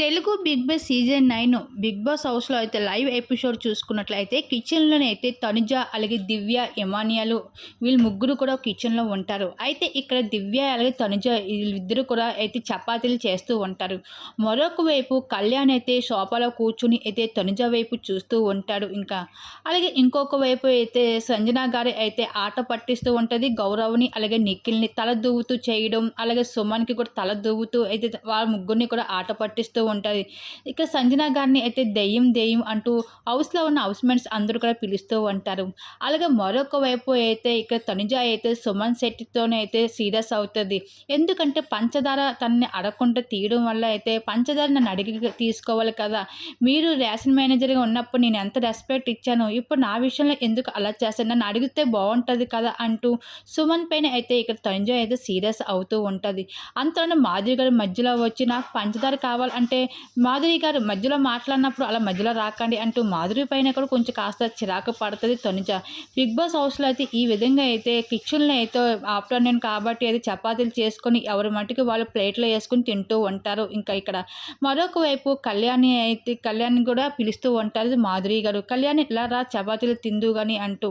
Telugu big boss season nine big boss హౌస్లో అయితే live episode చూసుకున్నట్లయితే కిచెన్లోనే అయితే తనుజ అలాగే దివ్య యమానియాలు వీళ్ళు ముగ్గురు కూడా కిచెన్లో ఉంటారు. అయితే ఇక్కడ దివ్య అలాగే తనుజ వీళ్ళిద్దరు కూడా అయితే చపాతీలు చేస్తూ ఉంటారు. మరొక వైపు కళ్యాణ్ అయితే సోఫాలో కూర్చుని అయితే తనుజ వైపు చూస్తూ ఉంటాడు ఇంకా. అలాగే ఇంకొక వైపు అయితే సంజన గారి అయితే ఆట పట్టిస్తూ ఉంటుంది. గౌరవ్ని అలాగే నిఖిల్ని తల దువ్వుతూ చేయడం అలాగే సుమన్కి కూడా తల దువ్వుతూ అయితే వాళ్ళ ముగ్గురిని కూడా ఆట పట్టిస్తూ ఉంటుంది ఇక సంజన గారిని అయితే దెయ్యం దెయ్యం అంటూ హౌస్లో ఉన్న హౌస్ మేట్స్ అందరూ కూడా పిలుస్తూ ఉంటారు. అలాగే మరొక వైపు అయితే ఇక్కడ తనుజ అయితే సుమన్ శెట్టితోనే అయితే సీరియస్ అవుతుంది. ఎందుకంటే పంచదార తనని అడగకుండా తీయడం వల్ల అయితే పంచదార నన్ను అడిగి తీసుకోవాలి కదా. మీరు రేషన్ మేనేజర్గా ఉన్నప్పుడు నేను ఎంత రెస్పెక్ట్ ఇచ్చాను ఇప్పుడు నా విషయంలో ఎందుకు అలా చేస్తాను నన్ను అడిగితే బాగుంటుంది కదా అంటూ సుమన్ పైన అయితే ఇక్కడ తనుజ అయితే సీరియస్ అవుతూ ఉంటుంది. అంతలోనే మాధురి గారి మధ్యలో వచ్చి నాకు పంచదార కావాలంటే మాధురి గారు మధ్యలో మాట్లాడినప్పుడు అలా మధ్యలో రాకండి అంటూ మాధురి పైన కూడా కొంచెం కాస్త చిరాకు పడుతుంది తొనిచ బిగ్ బాస్ హౌస్లో అయితే ఈ విధంగా అయితే కిచెన్లో అయితే ఆఫ్టర్నూన్ కాబట్టి అది చపాతీలు చేసుకొని ఎవరి మట్టుకు వాళ్ళు ప్లేట్లో వేసుకుని తింటూ ఉంటారు. ఇంకా ఇక్కడ మరొక వైపు కళ్యాణి అయితే కళ్యాణ్ కూడా పిలుస్తూ ఉంటారు మాధురి గారు. కళ్యాణి ఇలా రా చపాతీలు తిందు కానీ అంటూ